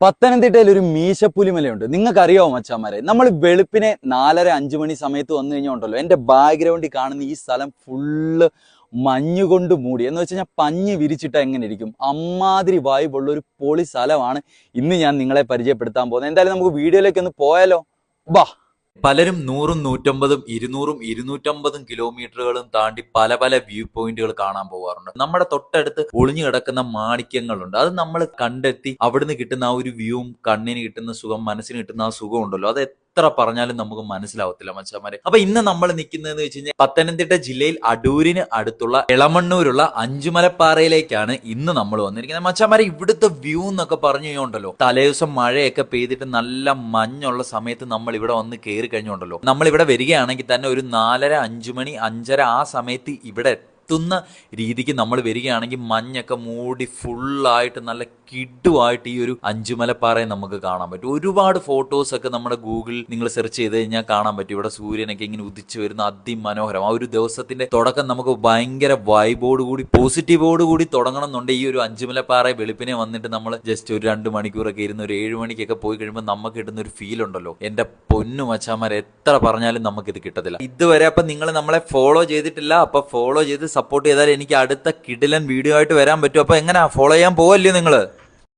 പത്തനംതിട്ടയിൽ ഒരു മീശപ്പുലിമലയുണ്ട്. നിങ്ങൾക്ക് അറിയാവോ മച്ചാമാരെ? നമ്മൾ വെളുപ്പിനെ നാലര അഞ്ചു മണി സമയത്ത് വന്നു കഴിഞ്ഞാൽ ഉണ്ടല്ലോ എന്റെ ബാക്ക്ഗ്രൗണ്ടിൽ കാണുന്ന ഈ സ്ഥലം ഫുള്ള് മഞ്ഞുകൊണ്ട് മൂടി. എന്ന് വെച്ച് കഴിഞ്ഞാൽ പഞ്ഞ് വിരിച്ചിട്ട് എങ്ങനെ ഇരിക്കും? അമ്മാതിരി വായുവുള്ള ഒരു പൊളി സ്ഥലമാണ് ഇന്ന് ഞാൻ നിങ്ങളെ പരിചയപ്പെടുത്താൻ പോകുന്നത്. എന്തായാലും നമുക്ക് വീഡിയോയിലേക്ക് ഒന്ന് പോയാലോ? ബാ. പലരും നൂറും നൂറ്റമ്പതും ഇരുന്നൂറും ഇരുന്നൂറ്റമ്പതും കിലോമീറ്ററുകളും താണ്ടി പല പല വ്യൂ പോയിന്റുകൾ കാണാൻ പോകാറുണ്ട് നമ്മുടെ തൊട്ടടുത്ത് ഒളിഞ്ഞു കിടക്കുന്ന മാണിക്യങ്ങളുണ്ട്. അത് നമ്മൾ കണ്ടെത്തി അവിടുന്ന് കിട്ടുന്ന ആ ഒരു വ്യൂവും കണ്ണിന് കിട്ടുന്ന സുഖം മനസ്സിന് കിട്ടുന്ന ആ സുഖം ഉണ്ടല്ലോ. അത് എത്ര പറഞ്ഞാലും നമുക്ക് മനസ്സിലാവത്തില്ല മച്ചാമാരെ അപ്പൊ ഇന്ന് നമ്മൾ നിൽക്കുന്നതെന്ന് വെച്ച് കഴിഞ്ഞാൽ പത്തനംതിട്ട ജില്ലയിൽ അടൂരിന് അടുത്തുള്ള ഇളമണ്ണൂരുള്ള അഞ്ചുമലപ്പാറയിലേക്കാണ് ഇന്ന് നമ്മൾ വന്നിരിക്കുന്നത്. മച്ചാമാരെ ഇവിടുത്തെ വ്യൂ എന്നൊക്കെ പറഞ്ഞു കഴിഞ്ഞുണ്ടല്ലോ തലേദിവസം മഴയൊക്കെ പെയ്തിട്ട് നല്ല മഞ്ഞുള്ള സമയത്ത് നമ്മൾ ഇവിടെ വന്ന് കയറി കഴിഞ്ഞുണ്ടല്ലോ നമ്മൾ ഇവിടെ വരികയാണെങ്കിൽ തന്നെ ഒരു നാലര അഞ്ചു മണി അഞ്ചര ആ സമയത്ത് ഇവിടെ എത്തുന്ന രീതിക്ക് നമ്മൾ വരികയാണെങ്കിൽ മഞ്ഞൊക്കെ മൂടി ഫുള്ളായിട്ട് നല്ല കിഡുമായിട്ട് ഈ ഒരു അഞ്ചുമലപ്പാറയെ നമുക്ക് കാണാൻ പറ്റും. ഒരുപാട് ഫോട്ടോസ് ഒക്കെ നമ്മുടെ ഗൂഗിളിൽ നിങ്ങൾ സെർച്ച് ചെയ്ത് കഴിഞ്ഞാൽ കാണാൻ പറ്റും. ഇവിടെ സൂര്യനൊക്കെ ഇങ്ങനെ ഉദിച്ചു വരുന്ന അതിമനോഹരം. ആ ഒരു ദിവസത്തിന്റെ തുടക്കം നമുക്ക് ഭയങ്കര വൈബോട് കൂടി പോസിറ്റീവോട് കൂടി തുടങ്ങണം എന്നുണ്ട് ഈ ഒരു അഞ്ചുമലപ്പാറ വെളുപ്പിനെ വന്നിട്ട് നമ്മൾ ജസ്റ്റ് ഒരു രണ്ട് മണിക്കൂറൊക്കെ ഇരുന്ന് ഒരു ഏഴ് മണിക്കൊക്കെ പോയി കഴിയുമ്പോൾ നമുക്ക് കിട്ടുന്ന ഒരു ഫീൽ ഉണ്ടല്ലോ. എന്റെ പൊന്നു മച്ചാമാർ എത്ര പറഞ്ഞാലും നമുക്കിത് കിട്ടത്തില്ല. ഇതുവരെ അപ്പൊ നിങ്ങൾ നമ്മളെ ഫോളോ ചെയ്തിട്ടില്ല. അപ്പൊ ഫോളോ ചെയ്ത് സപ്പോർട്ട് ചെയ്താൽ എനിക്ക് അടുത്ത കിടിലൻ വീഡിയോ ആയിട്ട് വരാൻ പറ്റും. അപ്പൊ എങ്ങനെയാ ഫോളോ ചെയ്യാൻ പോവല്ലേ നിങ്ങൾ?